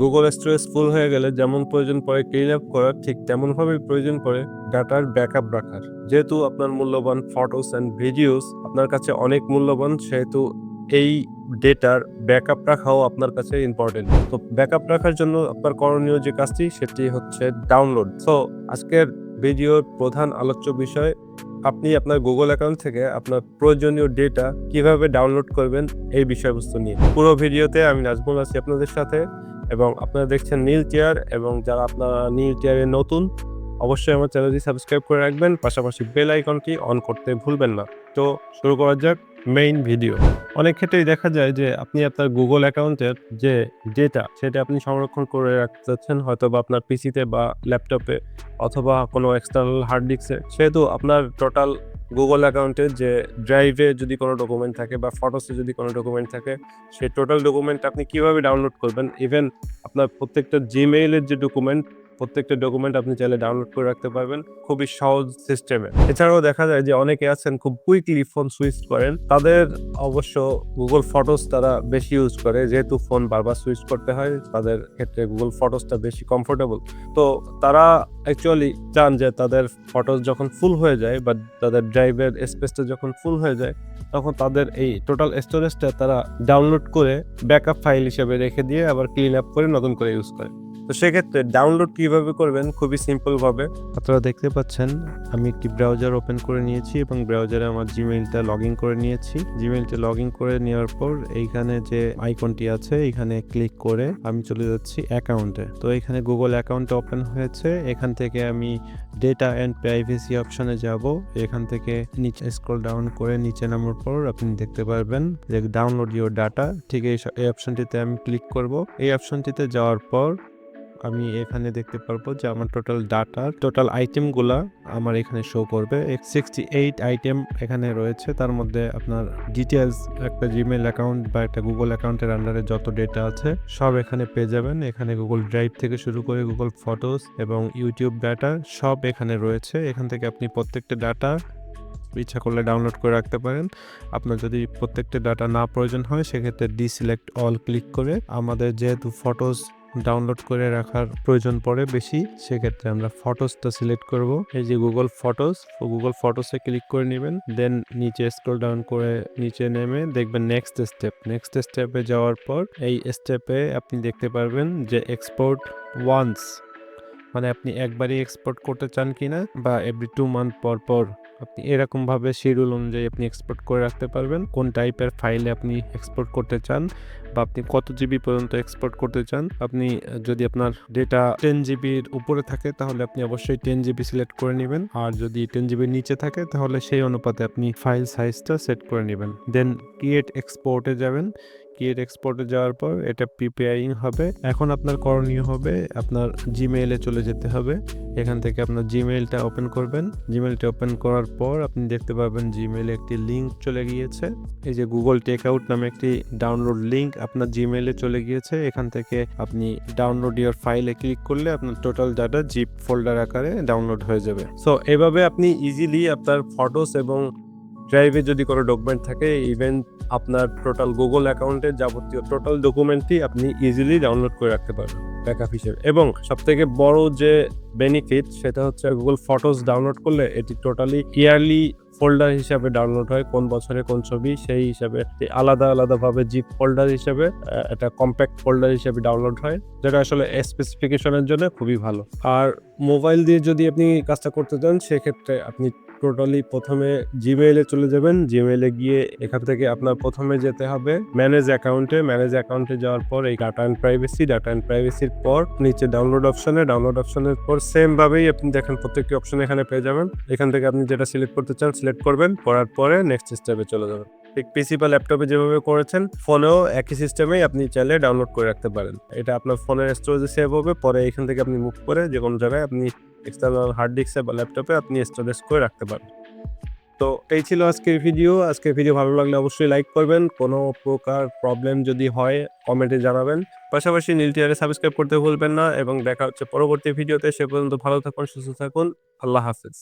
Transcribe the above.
Google storage full হয়ে গেলে যেমন প্রয়োজন পড়ে ক্লিন আপ করার, ঠিক তেমনভাবেই প্রয়োজন পড়ে ডাটার ব্যাকআপ রাখার। যেহেতু আপনার মূল্যবান ফটোস অ্যান্ড ভিডিওস আপনার কাছে অনেক মূল্যবান, সেহেতু এই ডেটার ব্যাকআপ রাখাও আপনার কাছে ইম্পর্টেন্ট তো ব্যাকআপ রাখার জন্য আপনার করণীয় যে কাজটি, সেটি হচ্ছে ডাউনলোড সো আজকের ভিডিওর প্রধান আলোচ্য বিষয়, আপনি আপনার গুগল অ্যাকাউন্ট থেকে আপনার প্রয়োজনীয় ডেটা কীভাবে ডাউনলোড করবেন, এই বিষয়বস্তু নিয়ে। পুরো ভিডিওতে আমি নাজমুল আছি আপনাদের সাথে। এবং আপনারা দেখছেন নীল চেয়ার এবং যারা আপনারা নীল চেয়ারে নতুন, অবশ্যই আমার চ্যানেলটি সাবস্ক্রাইব করে রাখবেন, পাশাপাশি বেল আইকনটি অন করতে ভুলবেন না। তো শুরু করা যাক মেইন ভিডিও অনেক ক্ষেত্রেই দেখা যায় যে আপনি আপনার গুগল অ্যাকাউন্টের যে ডেটা সেটা আপনি সংরক্ষণ করে রাখতে চাচ্ছেন হয়তো বা আপনার পিসিতে বা ল্যাপটপে অথবা কোনো এক্সটার্নাল হার্ড ডিস্কে সেহেতু আপনার টোটাল গুগল অ্যাকাউন্টে যে ড্রাইভে যদি কোনো ডকুমেন্ট থাকে বা ফটোসে যদি কোনো ডকুমেন্ট থাকে, সেই টোটাল ডকুমেন্ট আপনি কীভাবে ডাউনলোড করবেন? ইভেন আপনার প্রত্যেকটা জিমেইলের যে ডকুমেন্ট প্রত্যেকটা ডকুমেন্ট আপনি চাইলে ডাউনলোড করে রাখতে পারবেন, খুবই সহজ সিস্টেমে এছাড়াও দেখা যায় যে অনেকে আছেন খুব কুইকলি ফোন সুইচ করেন, তাদের অবশ্য গুগল ফটোস তারা বেশি ইউজ করে, যেহেতু ফোন বারবার সুইচ করতে হয়, তাদের ক্ষেত্রে গুগল ফটোসটা বেশি কমফোর্টেবল তো তারা অ্যাকচুয়ালি চান যে তাদের ফটোস যখন ফুল হয়ে যায় বা তাদের ড্রাইভের স্পেসটা যখন ফুল হয়ে যায়, তখন তাদের এই টোটাল স্টোরেজটা তারা ডাউনলোড করে ব্যাকআপ ফাইল হিসেবে রেখে দিয়ে আবার ক্লিন আপ করে নতুন করে ইউজ করে। তো সেক্ষেত্রে ডাউনলোড কীভাবে করবেন? খুবই সিম্পল ভাবে। আপনারা দেখতে পাচ্ছেন, আমি একটি ব্রাউজার ওপেন করে নিয়েছি এবং ব্রাউজারে আমার জিমেইলটা লগ ইন করে নিয়েছি। জিমেইলটা লগ ইন করে নেওয়ার পর এইখানে যে আইকনটি আছে এখানে ক্লিক করে আমি চলে যাচ্ছি অ্যাকাউন্টে তো এখানে গুগল অ্যাকাউন্ট ওপেন হয়েছে। এখান থেকে আমি ডেটা অ্যান্ড প্রাইভেসি অপশনে যাব। এখান থেকে নিচে স্ক্রল ডাউন করে নিচে নামার পর আপনি দেখতে পারবেন যে ডাউনলোড ইউর ডাটা ঠিক এই অপশনটিতে আমি ক্লিক করব। এই অপশনটিতে যাওয়ার পর আমি এখানে দেখতে পারব যে আমার টোটাল ডাটা টোটাল আইটেমগুলা আমার এখানে শো করবে। সিক্সটি এইট আইটেম এখানে রয়েছে। তার মধ্যে আপনার ডিটেলস একটা জিমেল অ্যাকাউন্ট বা একটা গুগল অ্যাকাউন্টের আন্ডারে যত ডেটা আছে, সব এখানে পেয়ে যাবেন। এখানে গুগল ড্রাইভ থেকে শুরু করে গুগল ফটোস এবং ইউটিউব ডাটা সব এখানে রয়েছে। এখান থেকে আপনি প্রত্যেকটা ডাটা ইচ্ছা করলে ডাউনলোড করে রাখতে পারেন। আপনার যদি প্রত্যেকটা ডাটা না প্রয়োজন হয়, সেক্ষেত্রে ডিসিলেক্ট অল ক্লিক করে আমাদের যেহেতু ফটোস ডাউনলোড করে রাখার প্রয়োজন পড়ে বেশি, সেক্ষেত্রে আমরা ফটোসটা সিলেক্ট করব। এই যে গুগল ফটোস গুগল ফটোসে ক্লিক করে নেবেন দেন নিচে স্ক্রল ডাউন করে নিচে নেমে দেখবেন নেক্সট স্টেপ নেক্সট স্টেপে যাওয়ার পর এই স্টেপে আপনি দেখতে পারবেন যে এক্সপোর্ট ওয়ান্স মানে আপনি একবারই এক্সপোর্ট করতে চান কিনা বা এভরি টু মান্থ পর পর আপনি এরকম ভাবে শিডিউল অনুযায়ী আপনি এক্সপোর্ট করে রাখতে পারবেন। কোন টাইপের ফাইলে আপনি এক্সপোর্ট করতে চান বা আপনি কত জিবি পর্যন্ত এক্সপোর্ট করতে চান। আপনি যদি আপনার ডেটা টেন জিবির উপরে থাকে, তাহলে আপনি অবশ্যই টেন জিবি সিলেক্ট করে নেবেন। আর যদি টেন জিবির নিচে থাকে, তাহলে সেই অনুপাতে আপনি ফাইল সাইজটা সেট করে নেবেন। দেন ক্রিয়েট এক্সপোর্টে যাবেন। ক্রিয়েট এক্সপোর্টে যাওয়ার পর এটা প্রিপেয়ারিং হবে। এখন আপনার করণীয় হবে আপনার জিমেইলে চলে যেতে হবে। এখান থেকে আপনার জিমেইলটা ওপেন করবেন। জিমেইলটা ওপেন করার পর আপনি দেখতে পাবেন জিমেইলে একটি লিংক চলে গিয়েছে। এই যে গুগল টেক আউট নামে একটি ডাউনলোড লিংক আপনার জিমেইলে চলে গিয়েছে। এখান থেকে আপনি ডাউনলোড ইয়ার ফাইলে ক্লিক করলে আপনার টোটাল ডাটা জিপ ফোল্ডার আকারে ডাউনলোড হয়ে যাবে। সো এভাবে আপনি ইজিলি আপনার ফটোস এবং ড্রাইভে যদি কোনো ডকুমেন্ট থাকে ইভেন আপনার টোটাল গুগল অ্যাকাউন্টের যাবতীয় টোটাল ডকুমেন্টটি আপনি ইজিলি ডাউনলোড করে রাখতে পারবেন ব্যাকআপ হিসেবে। এবং সব থেকে বড় যে বেনিফিট সেটা হচ্ছে গুগল ফটোস ডাউনলোড করলে এটি টোটালি ইয়ারলি ফোল্ডার হিসাবে ডাউনলোড হয়, কোন বছরে কোন ছবি, সেই হিসাবে আলাদা আলাদাভাবে জিপ ফোল্ডার হিসাবে এটা কম্প্যাক্ট ফোল্ডার হিসাবে ডাউনলোড হয়, যেটা আসলে স্পেসিফিকেশনের জন্য খুবই ভালো। আর মোবাইল দিয়ে যদি আপনি কাজটা করতে চান, সেক্ষেত্রে আপনি টোটালি প্রথমে জিমেইলে চলে যাবেন। জিমেইলে গিয়ে এখান থেকে আপনার প্রথমে যেতে হবে ম্যানেজ অ্যাকাউন্টে ম্যানেজ অ্যাকাউন্টে যাওয়ার পর এই data and privacy data and প্রাইভেসির পর নিচে ডাউনলোড অপশনে ডাউনলোড অপশনের পর সেম ভাবেই আপনি দেখেন প্রত্যেকটি অপশন এখানে পেয়ে যাবেন। এখান থেকে আপনি যেটা সিলেক্ট করতে চান সিলেক্ট করবেন করার পরে নেক্সট স্টেপে চলে যাবেন। ঠিক পিসি বা ল্যাপটপে যেভাবে করেছেন ফোনেও একই সিস্টেমেই আপনি চাইলে ডাউনলোড করে রাখতে পারেন। এটা আপনার ফোনের স্টোরেজে সেভ হবে, পরে এখান থেকে আপনি মুভ করে যে কোনো জায়গায় আপনি এক্সটার্নাল হার্ড ডিস্কে বা ল্যাপটপে আপনি স্টোরেজ করে রাখতে পারেন। তো এই ছিল আজকের ভিডিও আজকের ভিডিও ভালো লাগলে অবশ্যই লাইক করবেন। কোনো প্রকার প্রবলেম যদি হয় কমেন্টে জানাবেন। পাশাপাশি নীল টিয়ারে সাবস্ক্রাইব করতে ভুলবেন না এবং দেখা হচ্ছে পরবর্তী ভিডিওতে সে পর্যন্ত ভালো থাকুন, সুস্থ থাকুন। আল্লাহ হাফিজ।